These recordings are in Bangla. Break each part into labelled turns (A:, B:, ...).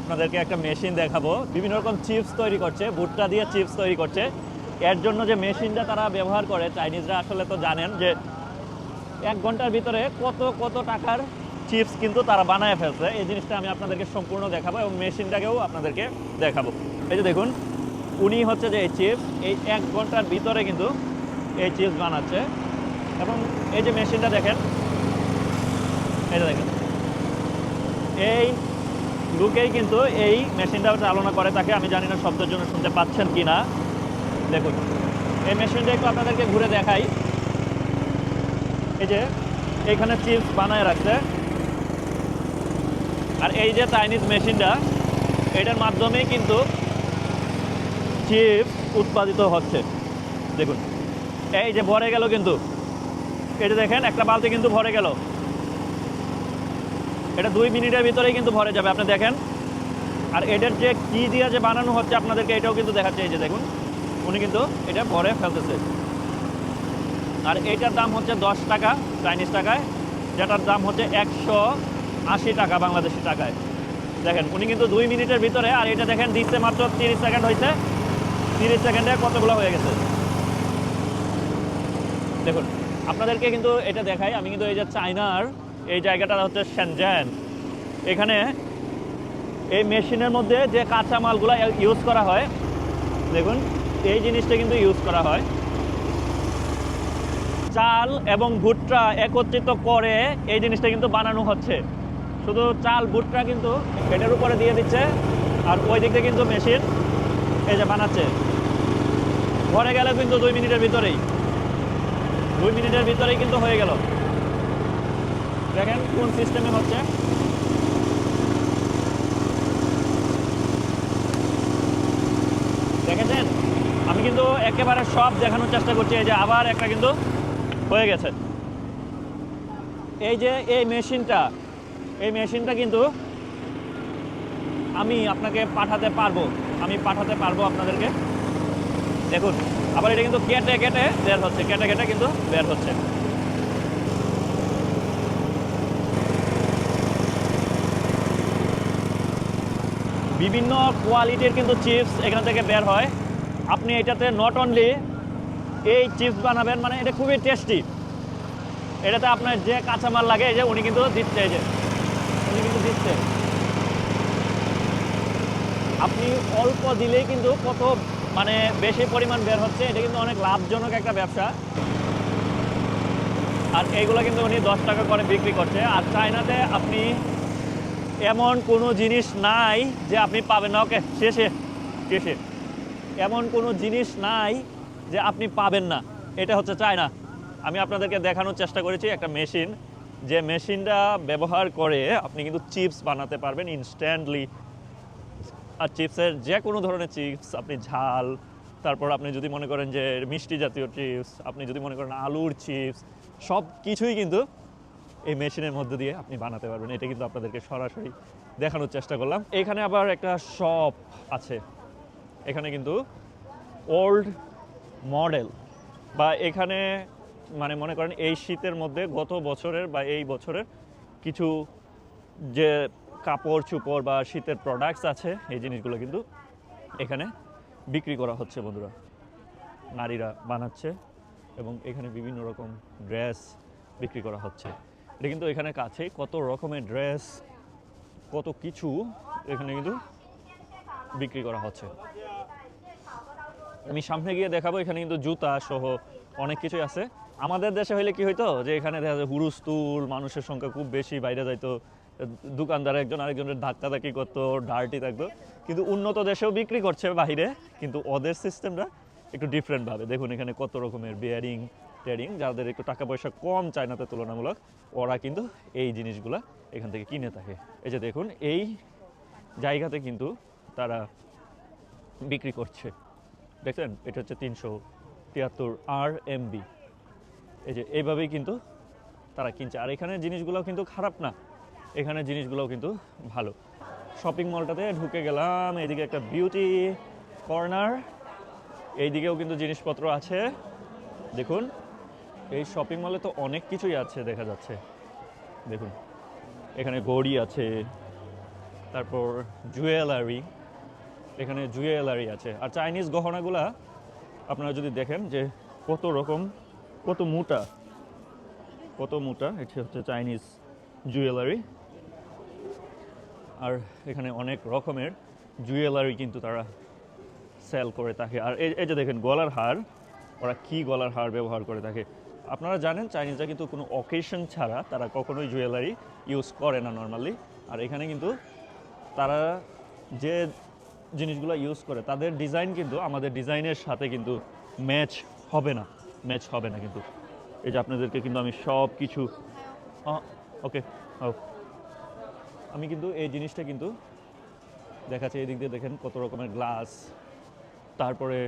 A: আপনাদেরকে একটা মেশিন দেখাবো। বিভিন্ন রকম চিপস তৈরি করছে, ভুট্টা দিয়ে চিপস তৈরি করছে। এর জন্য যে মেশিনটা তারা ব্যবহার করে, চাইনিজরা আসলে তো জানেন যে এক ঘণ্টার ভিতরে কত কত টাকার চিপস কিন্তু তারা বানায় ফেলছে। এই জিনিসটা আমি আপনাদেরকে সম্পূর্ণ দেখাবো এবং মেশিনটাকেও আপনাদেরকে দেখাবো। এই যে দেখুন, উনি হচ্ছে যে এই চিপস, এই এক ঘণ্টার ভিতরে কিন্তু এই চিপস বানাচ্ছে। এবং এই যে মেশিনটা দেখেন এটা দেখেন, এই লোকেই কিন্তু এই মেশিনটা চালনা করে, তাকে আমি জানি না শব্দের জন্য শুনতে পাচ্ছেন কি না দেখুন, এই মেশিনটা একটু আপনাদেরকে ঘুরে দেখাই। এই যে, এখানে চিপস বানায় রাখছে। আর এই যে চাইনিজ মেশিনটা, এটার মাধ্যমেই কিন্তু চিপস উৎপাদিত হচ্ছে। দেখুন, এই যে ভরে গেল কিন্তু। এটা দেখেন, একটা বালতি কিন্তু ভরে গেল। এটা দুই মিনিটের ভিতরেই কিন্তু ভরে যাবে। আপনি দেখেন। আর এটার যে কি দিয়ে যে বানানো হচ্ছে আপনাদেরকে, এটাও কিন্তু দেখাচ্ছে। এই যে দেখুন, উনি কিন্তু এটা ভরে ফেলতেছে। আর এটার দাম হচ্ছে দশ টাকা, চাইনিজ টাকায়। যেটার দাম হচ্ছে একশো আশি টাকা, বাংলাদেশি টাকায়। দেখেন, উনি কিন্তু দুই মিনিটের ভিতরে, আর এটা দেখেন, দিচ্ছে মাত্র তিরিশ সেকেন্ড হয়েছে তিরিশ সেকেন্ডে কতগুলো হয়ে গেছে? দেখুন, আপনাদেরকে কিন্তু এটা দেখাই। আমি কিন্তু এই যে চায়নার এই জায়গাটা হচ্ছে শ্যানজ্যান এখানে এই মেশিনের মধ্যে যে কাঁচা মালগুলো ইউজ করা হয়, দেখুন, এই জিনিসটা কিন্তু ইউজ করা হয়। চাল এবং ভুট্টা একত্রিত করে এই জিনিসটা কিন্তু বানানো হচ্ছে। শুধু চাল, ভুট্টা কিন্তু এটার উপরে দিয়ে দিচ্ছে, আর ওই দিক কিন্তু মেশিন এই যে বানাচ্ছে। ঘরে গেলে কিন্তু দুই মিনিটের ভিতরেই। দুই মিনিটের ভিতরেই কিন্তু হয়ে গেল। দেখেন কোন সিস্টেমে হচ্ছে। দেখেছেন? আমি কিন্তু একেবারে সব দেখানোর চেষ্টা করছি, এই যে আবার একটা কিন্তু হয়ে গেছে। এই যে এই মেশিনটা এই মেশিনটা কিন্তু আমি আপনাকে পাঠাতে পারব। আমি পাঠাতে পারব আপনাদেরকে। দেখুন, আবার এটা কিন্তু কেটে কেটে বের হচ্ছে, কেটে কেটে কিন্তু বের হচ্ছে। বিভিন্ন কোয়ালিটির কিন্তু চিপস এখান থেকে বের হয়। আপনি এটাতে নট অনলি এই চিপস বানাবেন মানে এটা খুবই টেস্টি এটাতে আপনার যে কাঁচামাল লাগে যে উনি কিন্তু দিচ্ছে, এই যে উনি কিন্তু দিচ্ছে। আপনি অল্প দিলেই কিন্তু কত মানে বেশি পরিমাণ বের হচ্ছে, এটা কিন্তু অনেক লাভজনক একটা ব্যবসা। আর এইগুলো কিন্তু উনি দশ টাকা করে বিক্রি করছে। আর চায়নাতে আপনি এমন কোনো জিনিস নাই যে আপনি পাবেন না। ওকে, শেষে শেষে। এমন কোনো জিনিস নাই যে আপনি পাবেন না। এটা হচ্ছে চায়না। আমি আপনাদেরকে দেখানোর চেষ্টা করেছি একটা মেশিন। যে মেশিনটা ব্যবহার করে আপনি কিন্তু চিপস বানাতে পারবেন ইনস্ট্যান্টলি। আর চিপসের যে কোনো ধরনের চিপস, আপনি ঝাল, তারপর আপনি যদি মনে করেন যে মিষ্টি জাতীয় চিপস, আপনি যদি মনে করেন আলুর চিপস সব কিছুই কিন্তু এই মেশিনের মধ্যে দিয়ে আপনি বানাতে পারবেন। এটা কিন্তু আপনাদেরকে সরাসরি দেখানোর চেষ্টা করলাম। এখানে আবার একটা শপ আছে। এখানে কিন্তু ওল্ড মডেল বা এখানে মানে মনে করেন এই শীতের মধ্যে গত বছরের বা এই বছরের কিছু যে কাপড় চুপড় বা শীতের প্রোডাক্টস আছে, এই জিনিসগুলো কিন্তু এখানে বিক্রি করা হচ্ছে বন্ধুরা। নারীরা বানাচ্ছে এবং এখানে বিভিন্ন রকম ড্রেস বিক্রি করা হচ্ছে। এটা কিন্তু এখানে কাছে, কত রকমের ড্রেস, কত কিছু এখানে কিন্তু বিক্রি করা হচ্ছে। আমি সামনে গিয়ে দেখাবো, এখানে কিন্তু জুতা সহ অনেক কিছুই আছে। আমাদের দেশে হইলে কি হইতো, যে এখানে দেখা যায় হুরুস্তুল মানুষের সংখ্যা খুব বেশি, বাইরে যাইতো, দোকানদার একজন আরেকজনের ধাক্কা ধাক্কি করতো ডার্টি থাকতো। কিন্তু উন্নত দেশেও বিক্রি করছে বাইরে, কিন্তু ওদের সিস্টেমটা একটু ডিফারেন্টভাবে দেখুন এখানে কত রকমের বিয়ারিং টেয়ারিং যাদের একটু টাকা পয়সা কম চায়নাতে তুলনামূলক, ওরা কিন্তু এই জিনিসগুলা এখান থেকে কিনে থাকে। এই যে দেখুন, এই জায়গাতে কিন্তু তারা বিক্রি করছে। দেখছেন? এটা হচ্ছে তিনশো তিয়াত্তর আর এমবি এই যে এইভাবেই কিন্তু তারা কিনছে। আর এখানে জিনিসগুলো কিন্তু খারাপ না। এখানে জিনিসগুলোও কিন্তু ভালো। শপিং মলটাতে ঢুকে গেলাম, এদিকে একটা বিউটি কর্নার, এইদিকেও কিন্তু জিনিসপত্র আছে। দেখুন এই শপিং মলে তো অনেক কিছুই আছে, দেখা যাচ্ছে। দেখুন, এখানে ঘড়ি আছে, তারপর জুয়েলারি এখানে জুয়েলারি আছে। আর চাইনিজ গহনাগুলা আপনারা যদি দেখেন যে কত রকম, কত মোটা কত মোটা, এটি হচ্ছে চাইনিজ জুয়েলারি আর এখানে অনেক রকমের জুয়েলারি কিন্তু তারা সেল করে থাকে। আর এই যে দেখেন, গলার হার, ওরা কি গলার হার ব্যবহার করে থাকে? আপনারা জানেন, চাইনিজরা কিন্তু কোনো অকেশন ছাড়া তারা কখনোই জুয়েলারি ইউজ করে না নর্মালি আর এখানে কিন্তু তারা যে জিনিসগুলো ইউজ করে, তাদের ডিজাইন কিন্তু, আমাদের ডিজাইনের সাথে কিন্তু ম্যাচ হবে না। ম্যাচ হবে না কিন্তু। এই যে আপনাদেরকে কিন্তু আমি সব কিছু ওকে আমি কিন্তু এই জিনিসটা কিন্তু দেখাচ্ছে, এই দিক দিয়ে দেখেন কত রকমের গ্লাস তারপরে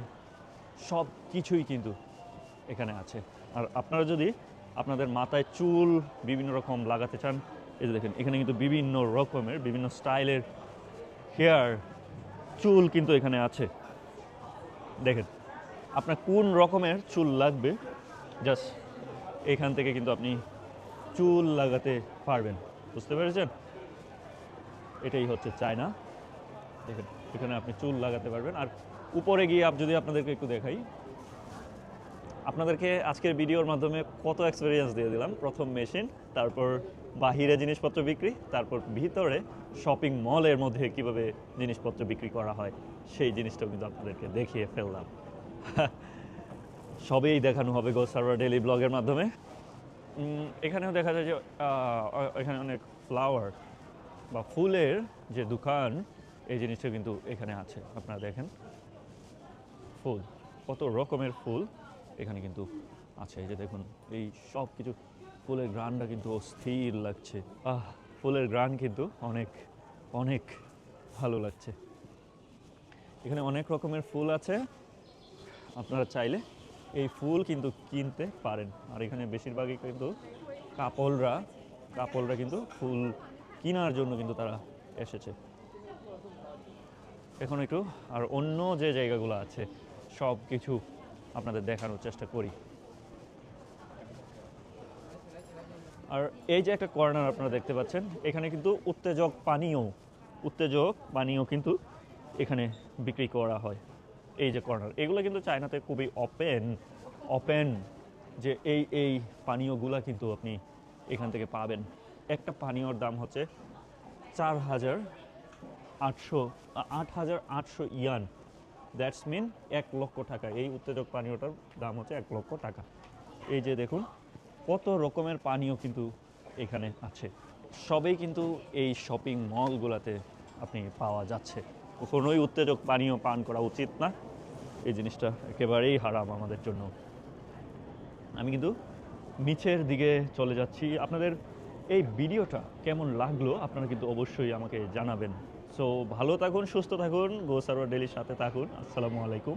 A: সব কিছুই কিন্তু এখানে আছে। আর আপনারা যদি আপনাদের মাথায় চুল বিভিন্ন রকম লাগাতে চান, এই যে দেখেন, এখানে কিন্তু বিভিন্ন রকমের, বিভিন্ন স্টাইলের হেয়ার চুল কিন্তু এখানে আছে। দেখেন, আপনার কোন রকমের চুল লাগবে? জাস্ট এখান থেকে কিন্তু আপনি চুল লাগাতে পারবেন। বুঝতে পেরেছেন? এটাই হচ্ছে চায়না। দেখেন, এখানে আপনি চুল লাগাতে পারবেন। আর উপরে গিয়ে যদি আপনাদেরকে একটু দেখাই আপনাদেরকে আজকের ভিডিওর মাধ্যমে কত এক্সপিরিয়েন্স দিয়ে দিলাম। প্রথম মেশিন তারপর বাহিরে জিনিসপত্র বিক্রি, তারপর ভিতরে শপিং মলের মধ্যে কীভাবে জিনিসপত্র বিক্রি করা হয়, সেই জিনিসটাও কিন্তু আপনাদেরকে দেখিয়ে ফেললাম। সবেই দেখানো হবে গো সার্ভার ডেলি ব্লগের মাধ্যমে। এখানেও দেখা যায় যে এখানে অনেক ফ্লাওয়ার বা ফুলের যে দোকান, এই জিনিসটা কিন্তু এখানে আছে। আপনারা দেখেন, ফুল, কত রকমের ফুল। এখানে কিন্তু আছে। এই যে দেখুন, এই সব কিছু, ফুলের গ্রানটা কিন্তু অস্থির লাগছে। আহ, ফুলের গ্রান কিন্তু অনেক অনেক ভালো লাগছে। এখানে অনেক রকমের ফুল আছে। আপনারা চাইলে এই ফুল কিন্তু কিনতে পারেন। আর এখানে বেশিরভাগই কিন্তু কাপলরা কাপলরা কিন্তু ফুল কেনার জন্য কিন্তু তারা এসেছে। এখন একটু, আর অন্য যে জায়গাগুলো আছে সব কিছু আপনাদের দেখানোর চেষ্টা করি। আর এই যে একটা কর্নার আপনারা দেখতে পাচ্ছেন, এখানে কিন্তু উত্তেজক পানীয় উত্তেজক পানীয় কিন্তু এখানে বিক্রি করা হয়। এই যে কর্নার, এগুলো কিন্তু চায়নাতে খুবই ওপেন ওপেন যে এই এই পানীয়গুলা কিন্তু আপনি এখান থেকে পাবেন। একটা পানীয়র দাম হচ্ছে চার হাজার আটশো আট হাজার আটশো ইয়ান। দ্যাটস মিন এক লক্ষ টাকা। এই উত্তেজক পানীয়টার দাম হচ্ছে এক লক্ষ টাকা। এই যে দেখুন, কত রকমের পানীয় কিন্তু এখানে আছে। সবেই কিন্তু এই শপিং মলগুলোতে আপনি পাওয়া যাচ্ছে। কখনোই উত্তেজক পানীয় পান করা উচিত না। এই জিনিসটা একেবারেই হারাম আমাদের জন্য। আমি কিন্তু নিচের দিকে চলে যাচ্ছি। আপনাদের এই ভিডিওটা কেমন লাগল আপনারা কিন্তু অবশ্যই আমাকে জানাবেন। সো ভালো থাকুন সুস্থ থাকুন গো সার্ভার ডেলির সাথে থাকুন। আসসালামু আলাইকুম।